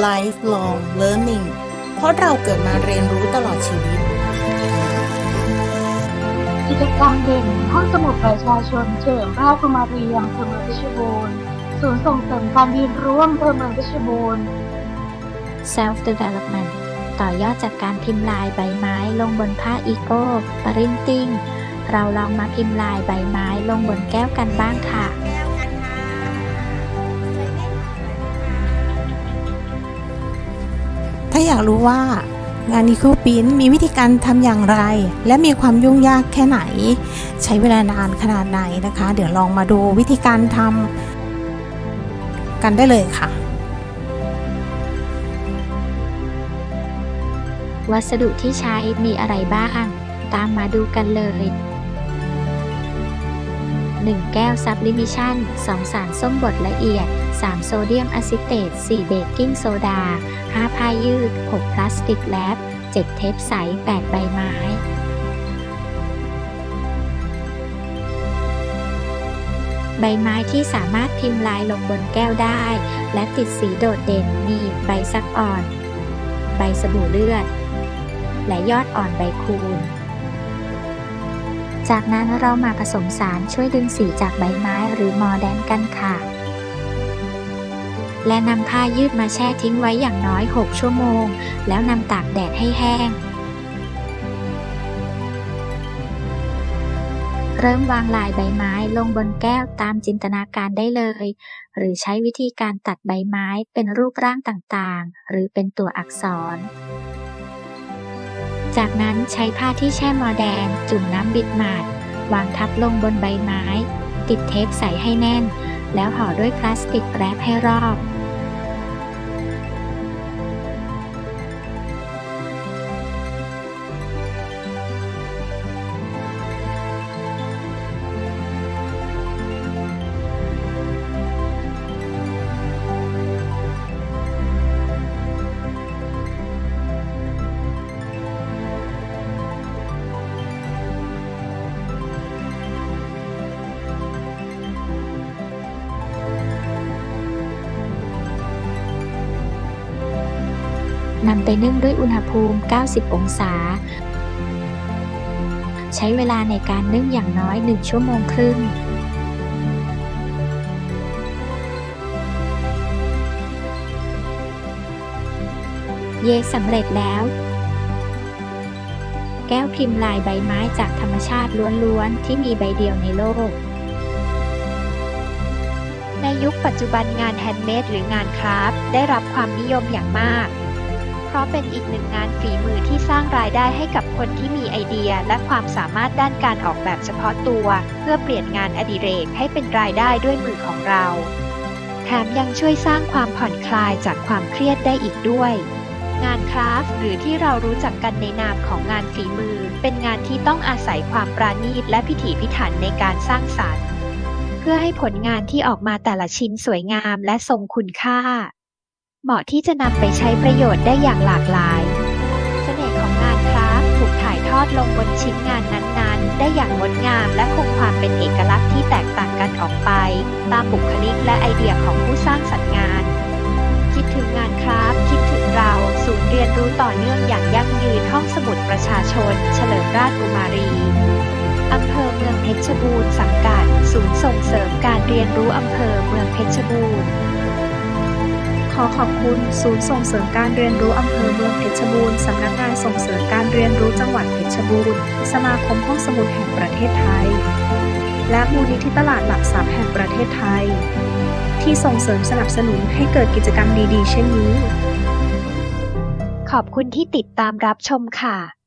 lifelong learning เพราะเราเกิดมาเรียนรู้ตลอดชีวิต กิจกรรมเด่นห้องสมุดประชาชนเฉลิมราชกุมารีอำเภอเมืองเพชรบูรณ์ศูนย์ส่งเสริมการเรียนรู้อำเภอเมืองเพชรบูรณ์ self development ต่อยอดจากการพิมพ์ลายใบไม้ลงบนผ้าอีโก้ปรินติ้งเราลองมาพิมพ์ลายใบไม้ลงบนแก้วกันบ้างค่ะ ถ้าอยากรู้ว่างานนิโคปินมีวิธีการทำอย่างไร และมีความยุ่งยากแค่ไหน ใช้เวลานานขนาดไหนนะคะ เดี๋ยวลองมาดูวิธีการทำกันได้เลยค่ะ วัสดุที่ใช้มีอะไรบ้าง ตามมาดูกันเลย 1 แก้วซับลิมิชัน2 สารส้มบดละเอียด 3 โซเดียมอะซิเตต 4 เบกกิ้งโซดา 5 ผ้ายืด 6 พลาสติกแลป7เทปใส 8 ใบไม้ใบไม้ที่สามารถพิมพ์ลายลงบนแก้วได้ และติดสีโดดเด่นมีใบซักอ่อน ใบสบู่เลือด และยอดอ่อนใบคูณ จากนั้นเรามาผสมสารช่วยดึงสีจากใบไม้หรือมอแดนกันค่ะ และนำผ้ายืดมาแช่ทิ้งไว้อย่างน้อย 6 ชั่วโมง แล้วนำตากแดดให้แห้ง เริ่มวางลายใบไม้ลงบนแก้วตามจินตนาการได้เลย หรือใช้วิธีการตัดใบไม้เป็นรูปร่างต่างๆ หรือเป็นตัวอักษร จากนั้นใช้ผ้าที่แช่มอแดง จุ่มน้ำบิดหมาด วางทับลงบนใบไม้ ติดเทปใสให้แน่น แล้วห่อด้วยพลาสติกแรปให้รอบ นำไปนึ่งด้วยอุณหภูมิ 90 องศา ใช้เวลาในการนึ่งอย่างน้อย 1 ชั่วโมงครึ่งเยสำเร็จแล้ว แก้วพิมพ์ลายใบไม้จากธรรมชาติล้วนๆ ที่มีใบเดียวในโลก ในยุคปัจจุบันงานแฮนด์เมดหรืองานคราฟได้รับความนิยมอย่างมาก เพราะเป็นอีกหนึ่งงานฝีมือที่สร้างรายได้ให้กับคนที่มีไอเดีย และความสามารถด้านการออกแบบเฉพาะตัว เพื่อเปลี่ยนงานอดิเรกให้เป็นรายได้ด้วยมือของเรา แถมยังช่วยสร้างความผ่อนคลายจากความเครียดได้อีกด้วย งานคราฟหรือที่เรารู้จักกันในนามของงานฝีมือ เป็นงานที่ต้องอาศัยความปราณีตและพิถีพิถันในการสร้างสรรค์ เพื่อให้ผลงานที่ออกมาแต่ละชิ้นสวยงามและทรงคุณค่า เหมาะที่จะนำไปใช้ประโยชน์ได้อย่างหลากหลาย เสน่ห์ของงานคราฟต์ถูกถ่ายทอดลงบนชิ้นงานนั้นๆ ได้อย่างงดงามและคงความเป็นเอกลักษณ์ที่แตกต่างกันออกไป ตามบุคลิกและไอเดียของผู้สร้างสรรค์งาน คิดถึงงานคราฟต์คิดถึงเราศูนย์เรียนรู้ต่อเนื่องอย่างยั่งยืนห้องสมุดประชาชน เฉลิมราชกุมารีอำเภอเมืองเพชรบูรณ์สังกัด ศูนย์ส่งเสริมการเรียนรู้อำเภอเมืองเพชรบูรณ์ ขอขอบคุณศูนย์ส่งเสริมการเรียนรู้อำเภอเมืองเพชรบูรณ์สำนักงานส่งเสริมการเรียนรู้จังหวัดเพชรบูรณ์ สมาคมห้องสมุดแห่งประเทศไทย และมูลนิธิตลาดหลักทรัพย์แห่งประเทศไทย ที่ส่งเสริมสนับสนุนให้เกิดกิจกรรมดีๆ เช่นนี้ ขอบคุณที่ติดตามรับชมค่ะ